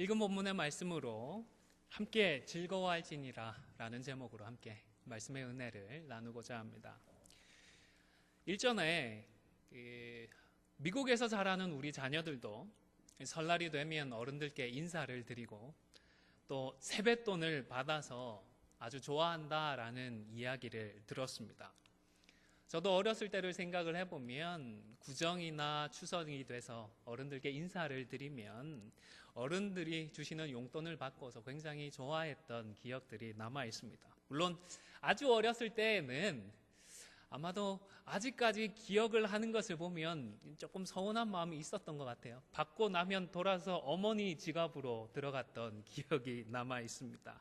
읽은 본문의 말씀으로 함께 즐거워할지니라 라는 제목으로 함께 말씀의 은혜를 나누고자 합니다. 일전에 그 미국에서 자라는 우리 자녀들도 설날이 되면 어른들께 인사를 드리고 또 세뱃돈을 받아서 아주 좋아한다라는 이야기를 들었습니다. 저도 어렸을 때를 생각을 해보면 구정이나 추석이 돼서 어른들께 인사를 드리면 어른들이 주시는 용돈을 받고서 굉장히 좋아했던 기억들이 남아 있습니다. 물론 아주 어렸을 때에는 아마도 아직까지 기억을 하는 것을 보면 조금 서운한 마음이 있었던 것 같아요. 받고 나면 돌아서 어머니 지갑으로 들어갔던 기억이 남아 있습니다.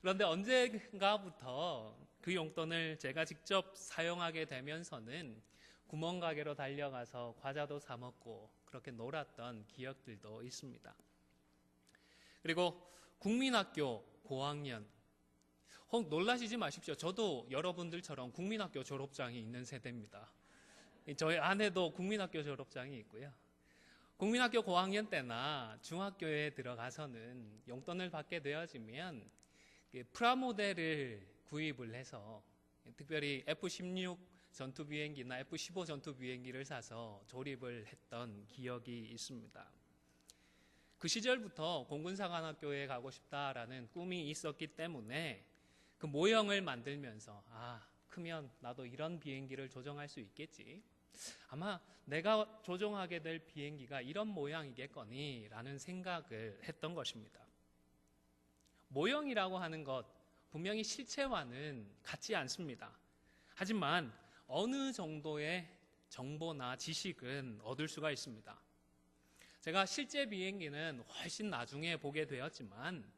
그런데 언젠가부터 그 용돈을 제가 직접 사용하게 되면서는 구멍가게로 달려가서 과자도 사 먹고 그렇게 놀았던 기억들도 있습니다. 그리고 국민학교 고학년 혹 놀라시지 마십시오. 저도 여러분들처럼 국민학교 졸업장이 있는 세대입니다. 저희 아내도 국민학교 졸업장이 있고요. 국민학교 고학년 때나 중학교에 들어가서는 용돈을 받게 되어지면 프라모델을 구입을 해서 특별히 F-16 전투 비행기나 F-15 전투 비행기를 사서 조립을 했던 기억이 있습니다. 그 시절부터 공군사관학교에 가고 싶다라는 꿈이 있었기 때문에 그 모형을 만들면서 아 크면 나도 이런 비행기를 조종할 수 있겠지. 아마 내가 조종하게 될 비행기가 이런 모양이겠거니 라는 생각을 했던 것입니다. 모형이라고 하는 것 분명히 실체와는 같지 않습니다. 하지만 어느 정도의 정보나 지식은 얻을 수가 있습니다. 제가 실제 비행기는 훨씬 나중에 보게 되었지만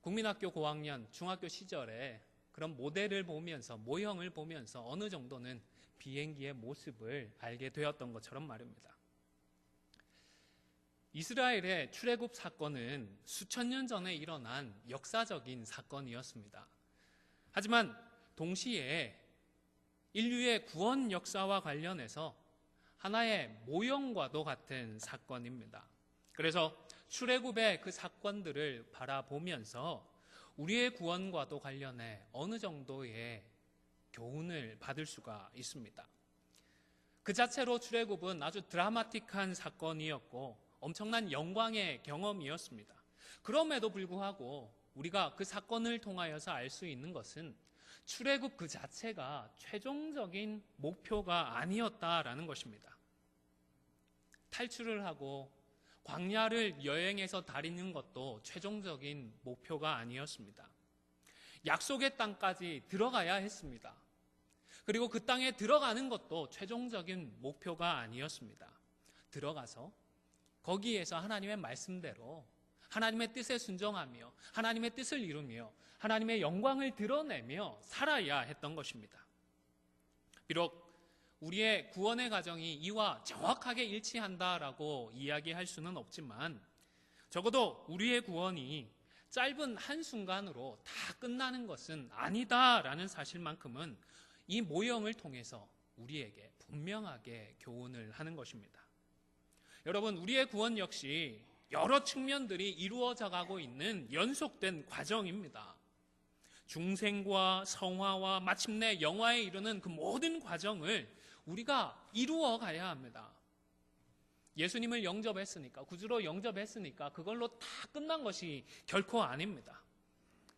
국민학교 고학년, 중학교 시절에 그런 모델을 보면서 모형을 보면서 어느 정도는 비행기의 모습을 알게 되었던 것처럼 말입니다. 이스라엘의 출애굽 사건은 수천 년 전에 일어난 역사적인 사건이었습니다. 하지만 동시에 인류의 구원 역사와 관련해서 하나의 모형과도 같은 사건입니다. 그래서 출애굽의 그 사건들을 바라보면서 우리의 구원과도 관련해 어느 정도의 교훈을 받을 수가 있습니다. 그 자체로 출애굽은 아주 드라마틱한 사건이었고 엄청난 영광의 경험이었습니다. 그럼에도 불구하고 우리가 그 사건을 통하여서 알 수 있는 것은 출애굽 그 자체가 최종적인 목표가 아니었다라는 것입니다. 탈출을 하고 광야를 여행해서 다니는 것도 최종적인 목표가 아니었습니다. 약속의 땅까지 들어가야 했습니다. 그리고 그 땅에 들어가는 것도 최종적인 목표가 아니었습니다. 들어가서 거기에서 하나님의 말씀대로 하나님의 뜻에 순종하며 하나님의 뜻을 이루며 하나님의 영광을 드러내며 살아야 했던 것입니다. 비록 우리의 구원의 과정이 이와 정확하게 일치한다라고 이야기할 수는 없지만 적어도 우리의 구원이 짧은 한순간으로 다 끝나는 것은 아니다라는 사실만큼은 이 모형을 통해서 우리에게 분명하게 교훈을 하는 것입니다. 여러분, 우리의 구원 역시 여러 측면들이 이루어져 가고 있는 연속된 과정입니다. 중생과 성화와 마침내 영화에 이르는 그 모든 과정을 우리가 이루어 가야 합니다. 예수님을 영접했으니까, 구주로 영접했으니까 그걸로 다 끝난 것이 결코 아닙니다.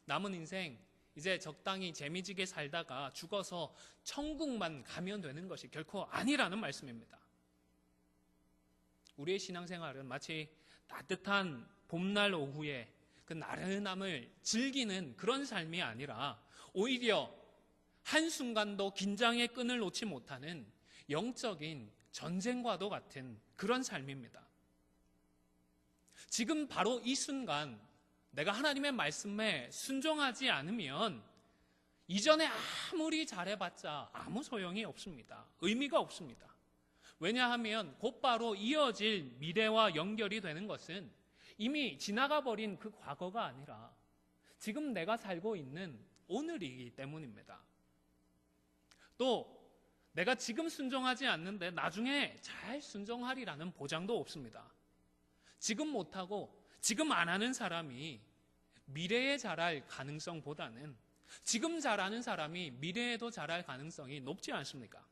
남은 인생, 이제 적당히 재미지게 살다가 죽어서 천국만 가면 되는 것이 결코 아니라는 말씀입니다. 우리의 신앙생활은 마치 따뜻한 봄날 오후에 그 나른함을 즐기는 그런 삶이 아니라 오히려 한순간도 긴장의 끈을 놓지 못하는 영적인 전쟁과도 같은 그런 삶입니다. 지금 바로 이 순간 내가 하나님의 말씀에 순종하지 않으면 이전에 아무리 잘해봤자 아무 소용이 없습니다. 의미가 없습니다. 왜냐하면 곧바로 이어질 미래와 연결이 되는 것은 이미 지나가 버린 그 과거가 아니라 지금 내가 살고 있는 오늘이기 때문입니다. 또 내가 지금 순종하지 않는데 나중에 잘 순종하리라는 보장도 없습니다. 지금 못하고 지금 안 하는 사람이 미래에 잘할 가능성보다는 지금 잘하는 사람이 미래에도 잘할 가능성이 높지 않습니까?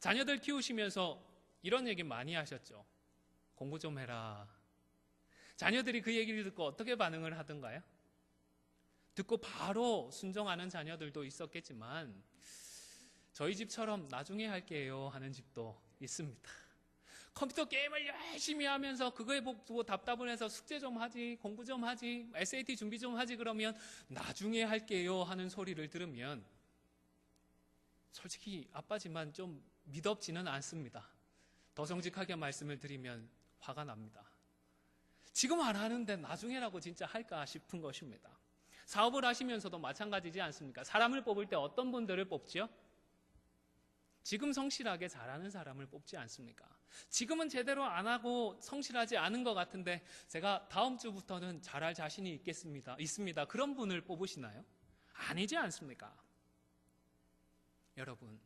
자녀들 키우시면서 이런 얘기 많이 하셨죠. 공부 좀 해라. 자녀들이 그 얘기를 듣고 어떻게 반응을 하던가요? 듣고 바로 순종하는 자녀들도 있었겠지만 저희 집처럼 나중에 할게요 하는 집도 있습니다. 컴퓨터 게임을 열심히 하면서 그거에 보고 답답을 해서 숙제 좀 하지, 공부 좀 하지, SAT 준비 좀 하지 그러면 나중에 할게요 하는 소리를 들으면 솔직히 아빠지만 좀 믿업지는 않습니다. 더 정직하게 말씀을 드리면 화가 납니다. 지금 안 하는데 나중에라고 진짜 할까 싶은 것입니다. 사업을 하시면서도 마찬가지지 않습니까? 사람을 뽑을 때 어떤 분들을 뽑지요? 지금 성실하게 잘하는 사람을 뽑지 않습니까? 지금은 제대로 안 하고 성실하지 않은 것 같은데 제가 다음 주부터는 잘할 자신이 있겠습니다. 있습니다. 그런 분을 뽑으시나요? 아니지 않습니까? 여러분,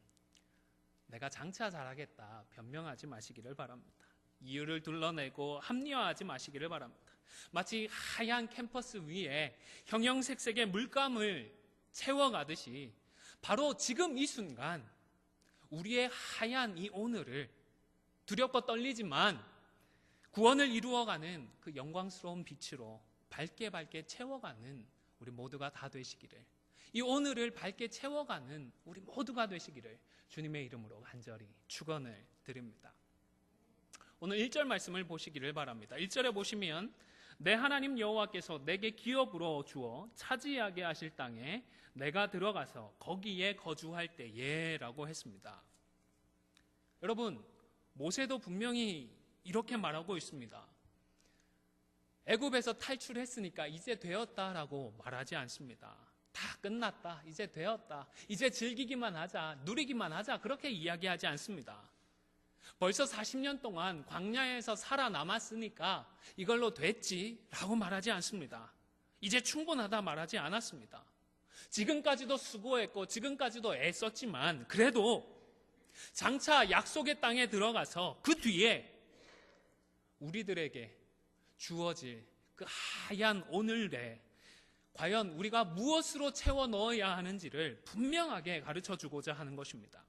내가 장차 잘하겠다 변명하지 마시기를 바랍니다. 이유를 둘러내고 합리화하지 마시기를 바랍니다. 마치 하얀 캠퍼스 위에 형형색색의 물감을 채워가듯이 바로 지금 이 순간 우리의 하얀 이 오늘을 두렵고 떨리지만 구원을 이루어가는 그 영광스러운 빛으로 밝게 밝게 채워가는 우리 모두가 다 되시기를 이 오늘을 밝게 채워가는 우리 모두가 되시기를 주님의 이름으로 간절히 축원을 드립니다. 오늘 1절 말씀을 보시기를 바랍니다. 1절에 보시면 내 하나님 여호와께서 내게 기업으로 주어 차지하게 하실 땅에 내가 들어가서 거기에 거주할 때에라고 했습니다. 여러분 모세도 분명히 이렇게 말하고 있습니다. 애굽에서 탈출했으니까 이제 되었다라고 말하지 않습니다. 다 끝났다. 이제 되었다. 이제 즐기기만 하자. 누리기만 하자. 그렇게 이야기하지 않습니다. 벌써 40년 동안 광야에서 살아남았으니까 이걸로 됐지라고 말하지 않습니다. 이제 충분하다 말하지 않았습니다. 지금까지도 수고했고 지금까지도 애썼지만 그래도 장차 약속의 땅에 들어가서 그 뒤에 우리들에게 주어질 그 하얀 오늘에 과연 우리가 무엇으로 채워 넣어야 하는지를 분명하게 가르쳐 주고자 하는 것입니다.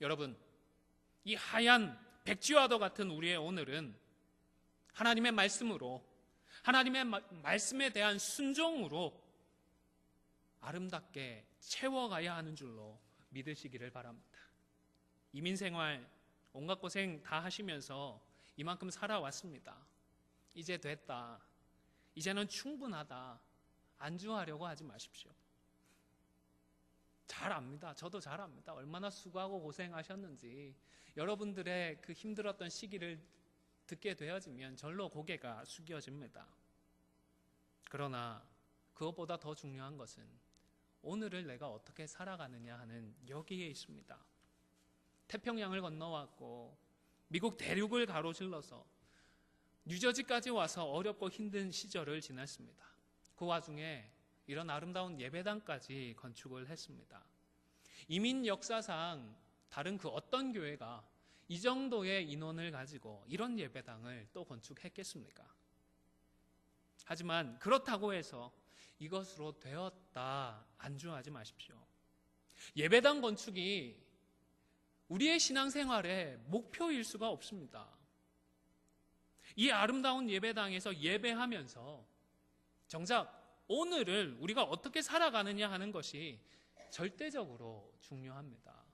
여러분, 이 하얀 백지와도 같은 우리의 오늘은 하나님의 말씀으로 하나님의 말씀에 대한 순종으로 아름답게 채워가야 하는 줄로 믿으시기를 바랍니다. 이민 생활 온갖 고생 다 하시면서 이만큼 살아왔습니다. 이제 됐다. 이제는 충분하다. 안주하려고 하지 마십시오. 잘 압니다. 저도 잘 압니다. 얼마나 수고하고 고생하셨는지 여러분들의 그 힘들었던 시기를 듣게 되어지면 절로 고개가 숙여집니다. 그러나 그것보다 더 중요한 것은 오늘을 내가 어떻게 살아가느냐 하는 여기에 있습니다. 태평양을 건너왔고 미국 대륙을 가로질러서 뉴저지까지 와서 어렵고 힘든 시절을 지났습니다. 그 와중에 이런 아름다운 예배당까지 건축을 했습니다. 이민 역사상 다른 그 어떤 교회가 이 정도의 인원을 가지고 이런 예배당을 또 건축했겠습니까? 하지만 그렇다고 해서 이것으로 되었다 안주하지 마십시오. 예배당 건축이 우리의 신앙생활의 목표일 수가 없습니다. 이 아름다운 예배당에서 예배하면서 정작 오늘을 우리가 어떻게 살아가느냐 하는 것이 절대적으로 중요합니다.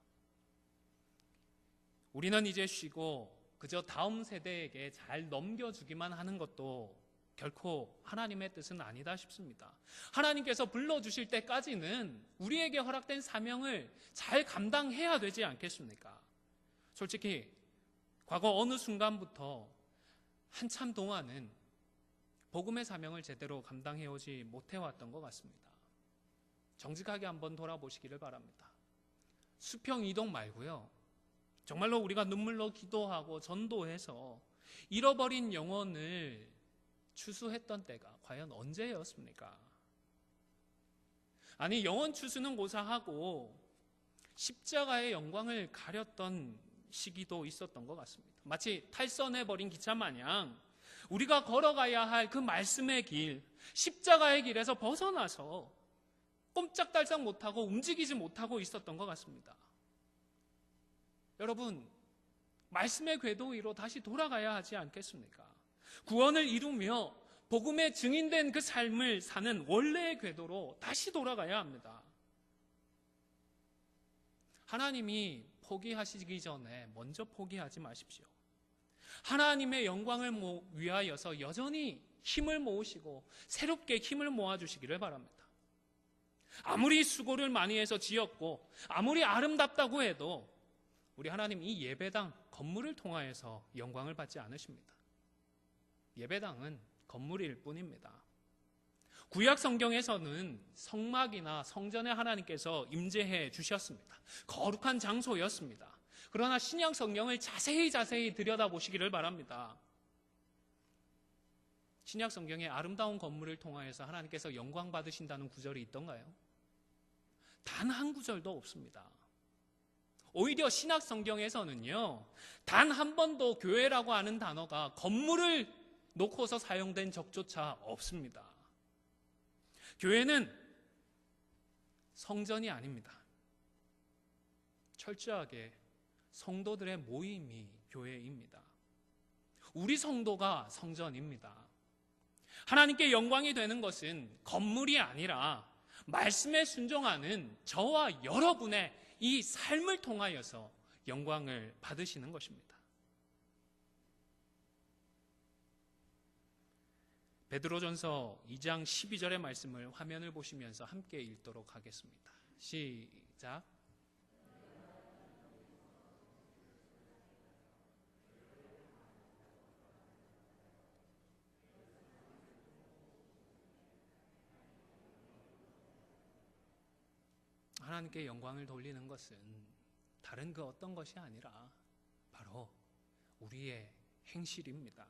우리는 이제 쉬고 그저 다음 세대에게 잘 넘겨주기만 하는 것도 결코 하나님의 뜻은 아니다 싶습니다. 하나님께서 불러주실 때까지는 우리에게 허락된 사명을 잘 감당해야 되지 않겠습니까? 솔직히 과거 어느 순간부터 한참 동안은 복음의 사명을 제대로 감당해오지 못해왔던 것 같습니다. 정직하게 한번 돌아보시기를 바랍니다. 수평 이동 말고요. 정말로 우리가 눈물로 기도하고 전도해서 잃어버린 영혼을 추수했던 때가 과연 언제였습니까? 아니, 영혼 추수는 고사하고 십자가의 영광을 가렸던 시기도 있었던 것 같습니다. 마치 탈선해버린 기차 마냥 우리가 걸어가야 할 그 말씀의 길, 십자가의 길에서 벗어나서 꼼짝달싹 못하고 움직이지 못하고 있었던 것 같습니다. 여러분, 말씀의 궤도 위로 다시 돌아가야 하지 않겠습니까? 구원을 이루며 복음에 증인된 그 삶을 사는 원래의 궤도로 다시 돌아가야 합니다. 하나님이 포기하시기 전에 먼저 포기하지 마십시오. 하나님의 영광을 위하여서 여전히 힘을 모으시고 새롭게 힘을 모아주시기를 바랍니다. 아무리 수고를 많이 해서 지었고 아무리 아름답다고 해도 우리 하나님 이 예배당 건물을 통하여서 영광을 받지 않으십니다. 예배당은 건물일 뿐입니다. 구약 성경에서는 성막이나 성전에 하나님께서 임재해 주셨습니다. 거룩한 장소였습니다. 그러나 신약 성경을 자세히 자세히 들여다보시기를 바랍니다. 신약 성경에 아름다운 건물을 통하여서 하나님께서 영광 받으신다는 구절이 있던가요? 단 한 구절도 없습니다. 오히려 신약 성경에서는요, 단 한 번도 교회라고 하는 단어가 건물을 놓고서 사용된 적조차 없습니다. 교회는 성전이 아닙니다. 철저하게 성도들의 모임이 교회입니다. 우리 성도가 성전입니다. 하나님께 영광이 되는 것은 건물이 아니라 말씀에 순종하는 저와 여러분의 이 삶을 통하여서 영광을 받으시는 것입니다. 베드로전서 2장 12절의 말씀을 화면을 보시면서 함께 읽도록 하겠습니다. 시작. 하나님께 영광을 돌리는 것은 다른 그 어떤 것이 아니라 바로 우리의 행실입니다.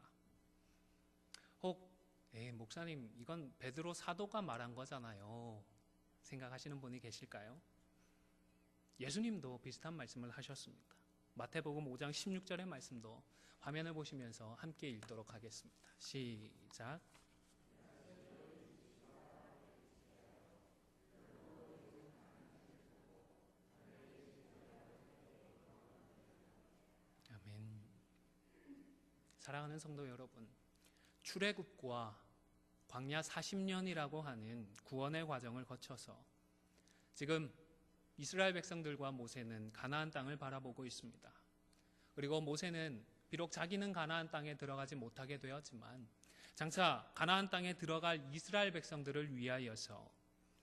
혹 예, 목사님 이건 베드로 사도가 말한 거잖아요. 생각하시는 분이 계실까요? 예수님도 비슷한 말씀을 하셨습니다. 마태복음 5장 16절의 말씀도 화면을 보시면서 함께 읽도록 하겠습니다. 시작. 아멘. 사랑하는 성도 여러분, 출애굽과 광야 40년이라고 하는 구원의 과정을 거쳐서 지금 이스라엘 백성들과 모세는 가나안 땅을 바라보고 있습니다. 그리고 모세는 비록 자기는 가나안 땅에 들어가지 못하게 되었지만 장차 가나안 땅에 들어갈 이스라엘 백성들을 위하여서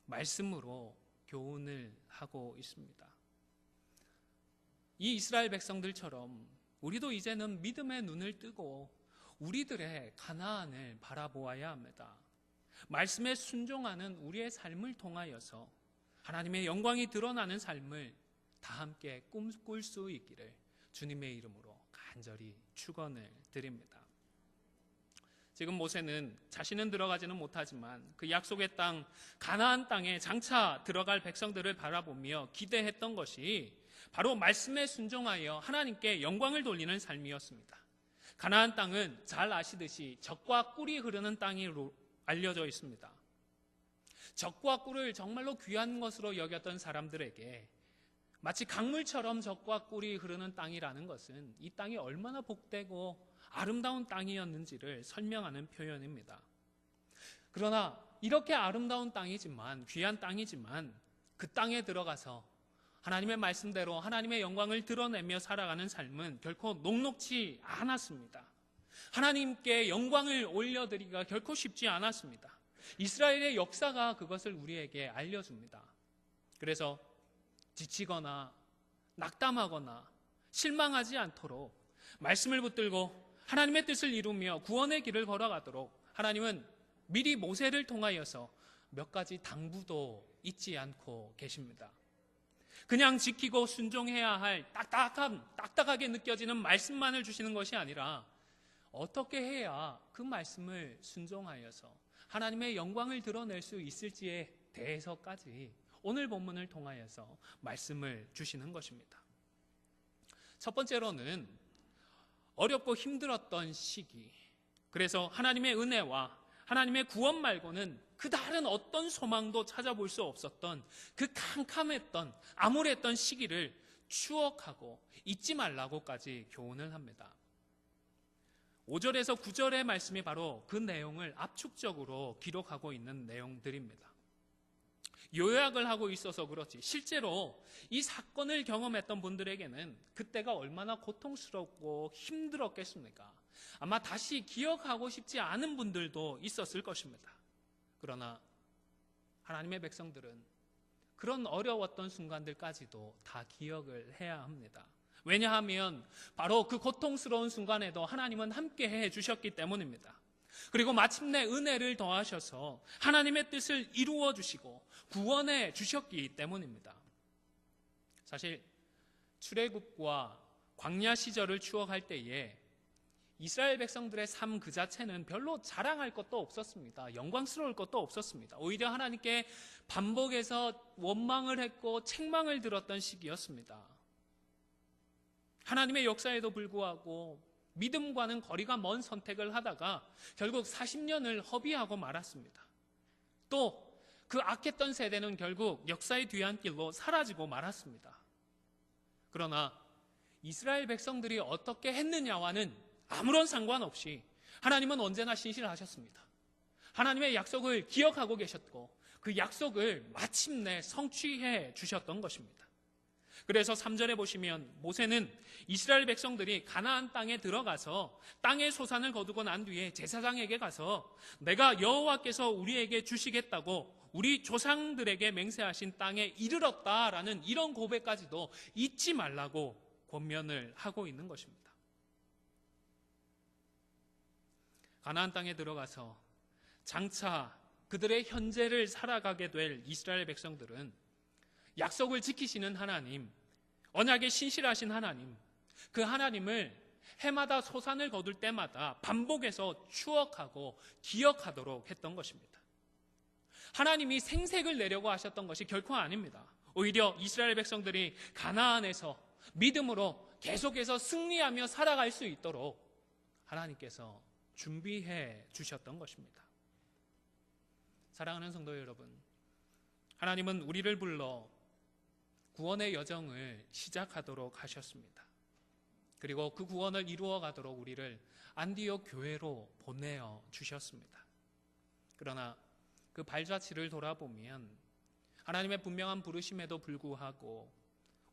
말씀으로 교훈을 하고 있습니다. 이 이스라엘 백성들처럼 우리도 이제는 믿음의 눈을 뜨고 우리들의 가나안을 바라보아야 합니다. 말씀에 순종하는 우리의 삶을 통하여서 하나님의 영광이 드러나는 삶을 다 함께 꿈꿀 수 있기를 주님의 이름으로 간절히 축원을 드립니다. 지금 모세는 자신은 들어가지는 못하지만 그 약속의 땅 가나안 땅에 장차 들어갈 백성들을 바라보며 기대했던 것이 바로 말씀에 순종하여 하나님께 영광을 돌리는 삶이었습니다. 가나안 땅은 잘 아시듯이 적과 꿀이 흐르는 땅으로 알려져 있습니다. 적과 꿀을 정말로 귀한 것으로 여겼던 사람들에게 마치 강물처럼 적과 꿀이 흐르는 땅이라는 것은 이 땅이 얼마나 복되고 아름다운 땅이었는지를 설명하는 표현입니다. 그러나 이렇게 아름다운 땅이지만 귀한 땅이지만 그 땅에 들어가서 하나님의 말씀대로 하나님의 영광을 드러내며 살아가는 삶은 결코 녹록치 않았습니다. 하나님께 영광을 올려드리기가 결코 쉽지 않았습니다. 이스라엘의 역사가 그것을 우리에게 알려줍니다. 그래서 지치거나 낙담하거나 실망하지 않도록 말씀을 붙들고 하나님의 뜻을 이루며 구원의 길을 걸어가도록 하나님은 미리 모세를 통하여서 몇 가지 당부도 잊지 않고 계십니다. 그냥 지키고 순종해야 할 딱딱한, 딱딱하게 느껴지는 말씀만을 주시는 것이 아니라 어떻게 해야 그 말씀을 순종하여서 하나님의 영광을 드러낼 수 있을지에 대해서까지 오늘 본문을 통하여서 말씀을 주시는 것입니다. 첫 번째로는 어렵고 힘들었던 시기, 그래서 하나님의 은혜와 하나님의 구원 말고는 그 다른 어떤 소망도 찾아볼 수 없었던 그 캄캄했던 암울했던 시기를 추억하고 잊지 말라고까지 교훈을 합니다. 5절에서 9절의 말씀이 바로 그 내용을 압축적으로 기록하고 있는 내용들입니다. 요약을 하고 있어서 그렇지 실제로 이 사건을 경험했던 분들에게는 그때가 얼마나 고통스럽고 힘들었겠습니까? 아마 다시 기억하고 싶지 않은 분들도 있었을 것입니다. 그러나 하나님의 백성들은 그런 어려웠던 순간들까지도 다 기억을 해야 합니다. 왜냐하면 바로 그 고통스러운 순간에도 하나님은 함께 해 주셨기 때문입니다. 그리고 마침내 은혜를 더하셔서 하나님의 뜻을 이루어 주시고 구원해 주셨기 때문입니다. 사실 출애굽과 광야 시절을 추억할 때에 이스라엘 백성들의 삶 그 자체는 별로 자랑할 것도 없었습니다. 영광스러울 것도 없었습니다. 오히려 하나님께 반복해서 원망을 했고 책망을 들었던 시기였습니다. 하나님의 역사에도 불구하고 믿음과는 거리가 먼 선택을 하다가 결국 40년을 허비하고 말았습니다. 또 그 악했던 세대는 결국 역사의 뒤안길로 사라지고 말았습니다. 그러나 이스라엘 백성들이 어떻게 했느냐와는 아무런 상관없이 하나님은 언제나 신실하셨습니다. 하나님의 약속을 기억하고 계셨고 그 약속을 마침내 성취해 주셨던 것입니다. 그래서 3절에 보시면 모세는 이스라엘 백성들이 가나안 땅에 들어가서 땅의 소산을 거두고 난 뒤에 제사장에게 가서 내가 여호와께서 우리에게 주시겠다고 우리 조상들에게 맹세하신 땅에 이르렀다라는 이런 고백까지도 잊지 말라고 권면을 하고 있는 것입니다. 가나안 땅에 들어가서 장차 그들의 현재를 살아가게 될 이스라엘 백성들은 약속을 지키시는 하나님, 언약에 신실하신 하나님, 그 하나님을 해마다 소산을 거둘 때마다 반복해서 추억하고 기억하도록 했던 것입니다. 하나님이 생색을 내려고 하셨던 것이 결코 아닙니다. 오히려 이스라엘 백성들이 가나안에서 믿음으로 계속해서 승리하며 살아갈 수 있도록 하나님께서 준비해 주셨던 것입니다. 사랑하는 성도 여러분, 하나님은 우리를 불러 구원의 여정을 시작하도록 하셨습니다. 그리고 그 구원을 이루어 가도록 우리를 안디옥 교회로 보내어 주셨습니다. 그러나 그 발자취를 돌아보면 하나님의 분명한 부르심에도 불구하고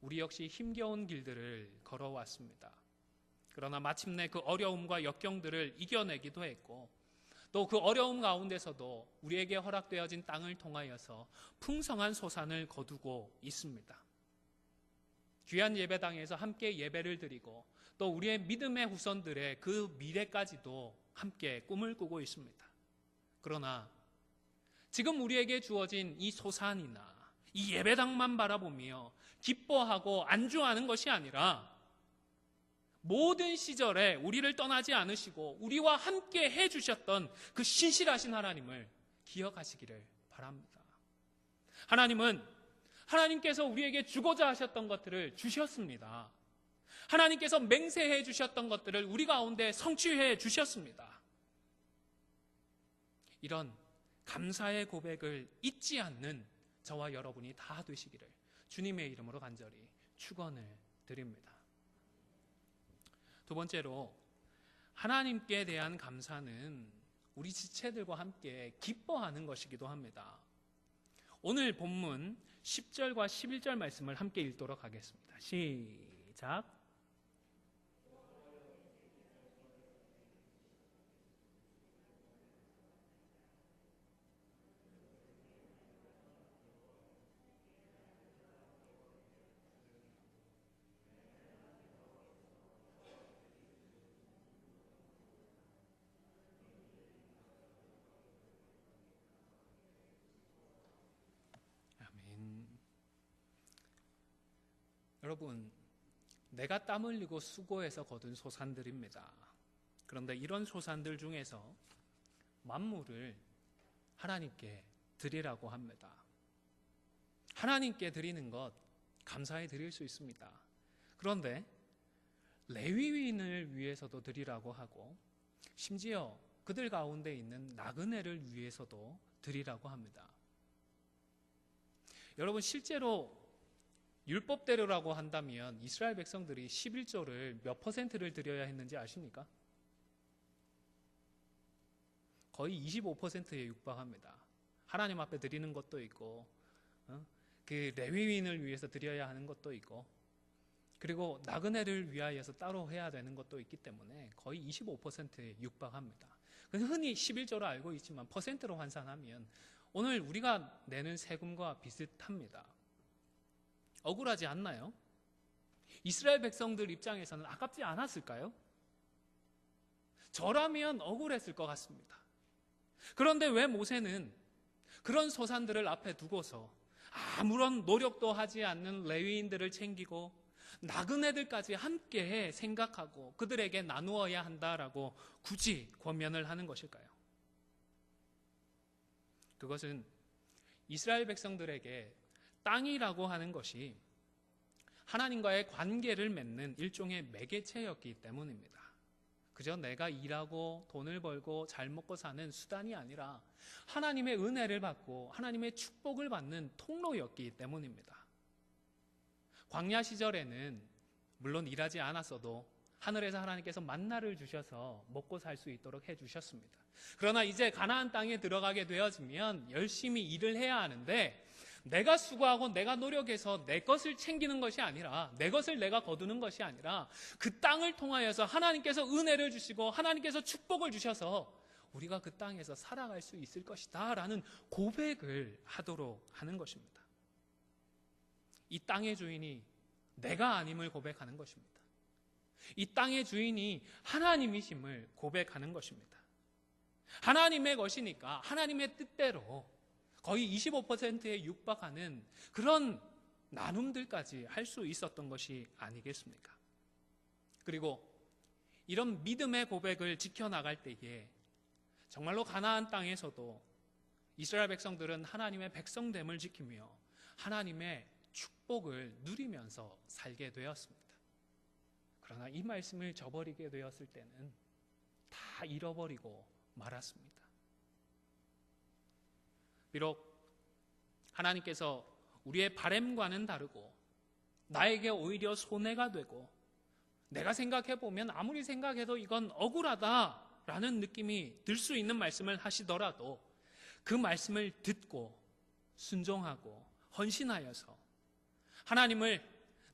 우리 역시 힘겨운 길들을 걸어왔습니다. 그러나 마침내 그 어려움과 역경들을 이겨내기도 했고 또 그 어려움 가운데서도 우리에게 허락되어진 땅을 통하여서 풍성한 소산을 거두고 있습니다. 귀한 예배당에서 함께 예배를 드리고 또 우리의 믿음의 후손들의 그 미래까지도 함께 꿈을 꾸고 있습니다. 그러나 지금 우리에게 주어진 이 소산이나 이 예배당만 바라보며 기뻐하고 안주하는 것이 아니라 모든 시절에 우리를 떠나지 않으시고 우리와 함께 해주셨던 그 신실하신 하나님을 기억하시기를 바랍니다. 하나님은 하나님께서 우리에게 주고자 하셨던 것들을 주셨습니다. 하나님께서 맹세해 주셨던 것들을 우리 가운데 성취해 주셨습니다. 이런 감사의 고백을 잊지 않는 저와 여러분이 다 되시기를 주님의 이름으로 간절히 축원을 드립니다. 두 번째로 하나님께 대한 감사는 우리 지체들과 함께 기뻐하는 것이기도 합니다. 오늘 본문 10절과 11절 말씀을 함께 읽도록 하겠습니다. 시작. 여러분, 내가 땀 흘리고 수고해서 거둔 소산들입니다. 그런데 이런 소산들 중에서 만물을 하나님께 드리라고 합니다. 하나님께 드리는 것 감사해 드릴 수 있습니다. 그런데 레위인을 위해서도 드리라고 하고 심지어 그들 가운데 있는 나그네를 위해서도 드리라고 합니다. 여러분 실제로 율법대로라고 한다면 이스라엘 백성들이 11조를 몇 퍼센트를 드려야 했는지 아십니까? 거의 25%에 육박합니다. 하나님 앞에 드리는 것도 있고 어? 그 레위인을 위해서 드려야 하는 것도 있고 그리고 나그네를 위하여서 따로 해야 되는 것도 있기 때문에 거의 25%에 육박합니다. 흔히 11조로 알고 있지만 퍼센트로 환산하면 오늘 우리가 내는 세금과 비슷합니다. 억울하지 않나요? 이스라엘 백성들 입장에서는 아깝지 않았을까요? 저라면 억울했을 것 같습니다. 그런데 왜 모세는 그런 소산들을 앞에 두고서 아무런 노력도 하지 않는 레위인들을 챙기고 나그네들까지 함께 생각하고 그들에게 나누어야 한다라고 굳이 권면을 하는 것일까요? 그것은 이스라엘 백성들에게 땅이라고 하는 것이 하나님과의 관계를 맺는 일종의 매개체였기 때문입니다. 그저 내가 일하고 돈을 벌고 잘 먹고 사는 수단이 아니라 하나님의 은혜를 받고 하나님의 축복을 받는 통로였기 때문입니다. 광야 시절에는 물론 일하지 않았어도 하늘에서 하나님께서 만나를 주셔서 먹고 살 수 있도록 해 주셨습니다. 그러나 이제 가나안 땅에 들어가게 되어지면 열심히 일을 해야 하는데 내가 수고하고 내가 노력해서 내 것을 챙기는 것이 아니라 내 것을 내가 거두는 것이 아니라 그 땅을 통하여서 하나님께서 은혜를 주시고 하나님께서 축복을 주셔서 우리가 그 땅에서 살아갈 수 있을 것이다 라는 고백을 하도록 하는 것입니다. 이 땅의 주인이 내가 아님을 고백하는 것입니다. 이 땅의 주인이 하나님이심을 고백하는 것입니다. 하나님의 것이니까 하나님의 뜻대로 거의 25%에 육박하는 그런 나눔들까지 할 수 있었던 것이 아니겠습니까? 그리고 이런 믿음의 고백을 지켜나갈 때에 정말로 가나안 땅에서도 이스라엘 백성들은 하나님의 백성됨을 지키며 하나님의 축복을 누리면서 살게 되었습니다. 그러나 이 말씀을 저버리게 되었을 때는 다 잃어버리고 말았습니다. 비록 하나님께서 우리의 바램과는 다르고 나에게 오히려 손해가 되고 내가 생각해 보면 아무리 생각해도 이건 억울하다라는 느낌이 들 수 있는 말씀을 하시더라도 그 말씀을 듣고 순종하고 헌신하여서 하나님을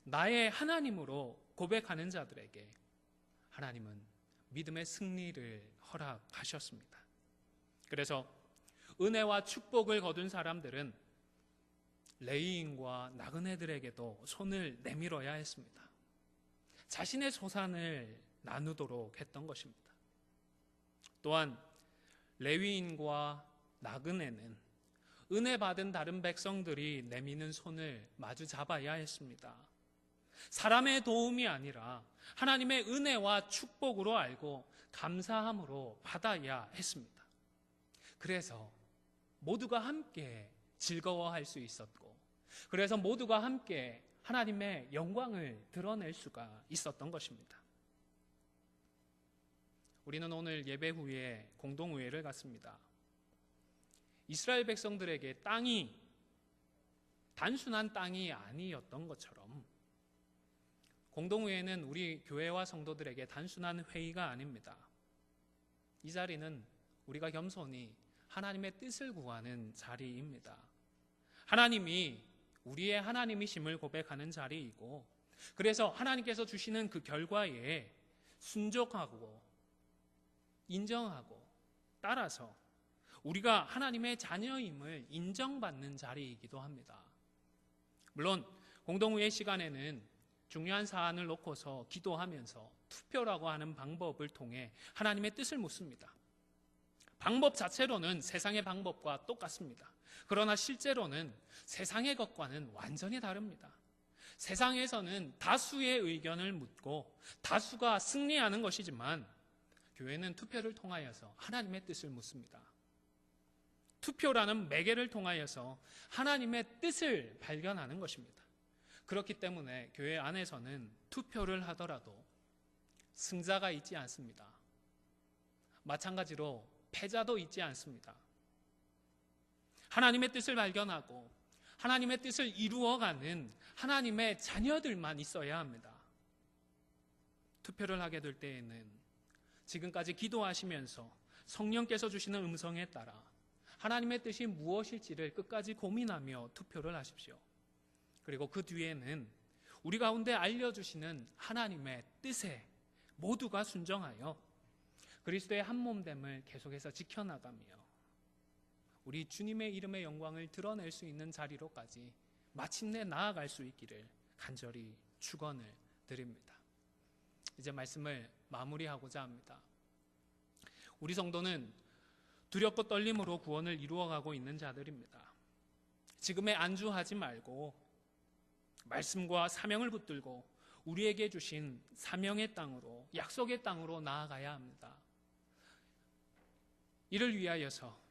나의 하나님으로 고백하는 자들에게 하나님은 믿음의 승리를 허락하셨습니다. 그래서 은혜와 축복을 거둔 사람들은 레이인과 나그네들에게도 손을 내밀어야 했습니다. 자신의 소산을 나누도록 했던 것입니다. 또한 레위인과 나그네는 은혜 받은 다른 백성들이 내미는 손을 마주 잡아야 했습니다. 사람의 도움이 아니라 하나님의 은혜와 축복으로 알고 감사함으로 받아야 했습니다. 그래서 모두가 함께 즐거워할 수 있었고, 그래서 모두가 함께 하나님의 영광을 드러낼 수가 있었던 것입니다. 우리는 오늘 예배 후에 공동의회를 갖습니다. 이스라엘 백성들에게 땅이 단순한 땅이 아니었던 것처럼 공동회의는 우리 교회와 성도들에게 단순한 회의가 아닙니다. 이 자리는 우리가 겸손히 하나님의 뜻을 구하는 자리입니다. 하나님이 우리의 하나님이심을 고백하는 자리이고, 그래서 하나님께서 주시는 그 결과에 순종하고, 인정하고, 따라서 우리가 하나님의 자녀임을 인정받는 자리이기도 합니다. 물론, 공동회의 시간에는 중요한 사안을 놓고서 기도하면서 투표라고 하는 방법을 통해 하나님의 뜻을 묻습니다. 방법 자체로는 세상의 방법과 똑같습니다. 그러나 실제로는 세상의 것과는 완전히 다릅니다. 세상에서는 다수의 의견을 묻고 다수가 승리하는 것이지만 교회는 투표를 통하여서 하나님의 뜻을 묻습니다. 투표라는 매개를 통하여서 하나님의 뜻을 발견하는 것입니다. 그렇기 때문에 교회 안에서는 투표를 하더라도 승자가 있지 않습니다. 마찬가지로 패자도 있지 않습니다. 하나님의 뜻을 발견하고 하나님의 뜻을 이루어가는 하나님의 자녀들만 있어야 합니다. 투표를 하게 될 때에는 지금까지 기도하시면서 성령께서 주시는 음성에 따라 하나님의 뜻이 무엇일지를 끝까지 고민하며 투표를 하십시오. 그리고 그 뒤에는 우리 가운데 알려주시는 하나님의 뜻에 모두가 순정하여 그리스도의 한 몸됨을 계속해서 지켜나가며 우리 주님의 이름의 영광을 드러낼 수 있는 자리로까지 마침내 나아갈 수 있기를 간절히 축원을 드립니다. 이제 말씀을 마무리하고자 합니다. 우리 성도는 두렵고 떨림으로 구원을 이루어가고 있는 자들입니다. 지금에 안주하지 말고 말씀과 사명을 붙들고 우리에게 주신 사명의 땅으로 약속의 땅으로 나아가야 합니다. 이를 위하여서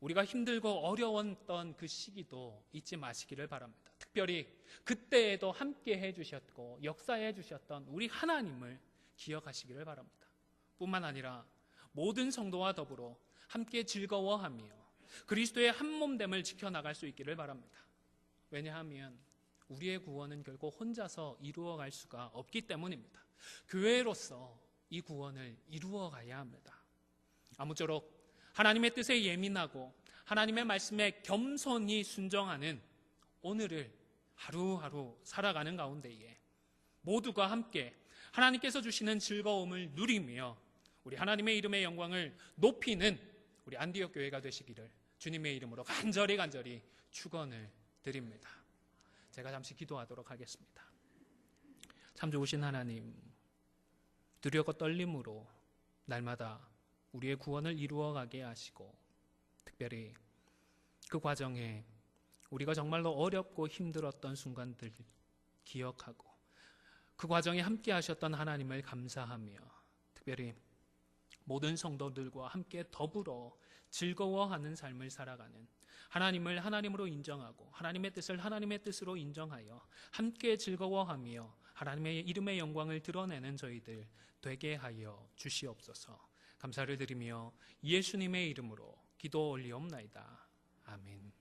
우리가 힘들고 어려웠던 그 시기도 잊지 마시기를 바랍니다. 특별히 그때에도 함께 해주셨고 역사해 주셨던 우리 하나님을 기억하시기를 바랍니다. 뿐만 아니라 모든 성도와 더불어 함께 즐거워하며 그리스도의 한 몸됨을 지켜나갈 수 있기를 바랍니다. 왜냐하면 우리의 구원은 결코 혼자서 이루어갈 수가 없기 때문입니다. 교회로서 이 구원을 이루어 가야 합니다. 아무쪼록 하나님의 뜻에 예민하고 하나님의 말씀에 겸손히 순정하는 오늘을 하루하루 살아가는 가운데에 모두가 함께 하나님께서 주시는 즐거움을 누리며 우리 하나님의 이름의 영광을 높이는 우리 안디옥 교회가 되시기를 주님의 이름으로 간절히 간절히 축원을 드립니다. 제가 잠시 기도하도록 하겠습니다. 참 좋으신 하나님, 두려고 떨림으로 날마다 우리의 구원을 이루어가게 하시고 특별히 그 과정에 우리가 정말로 어렵고 힘들었던 순간들 기억하고 그 과정에 함께 하셨던 하나님을 감사하며 특별히 모든 성도들과 함께 더불어 즐거워하는 삶을 살아가는 하나님을 하나님으로 인정하고 하나님의 뜻을 하나님의 뜻으로 인정하여 함께 즐거워하며 하나님의 이름의 영광을 드러내는 저희들 되게 하여 주시옵소서. 감사를 드리며 예수님의 이름으로 기도 올리옵나이다. 아멘.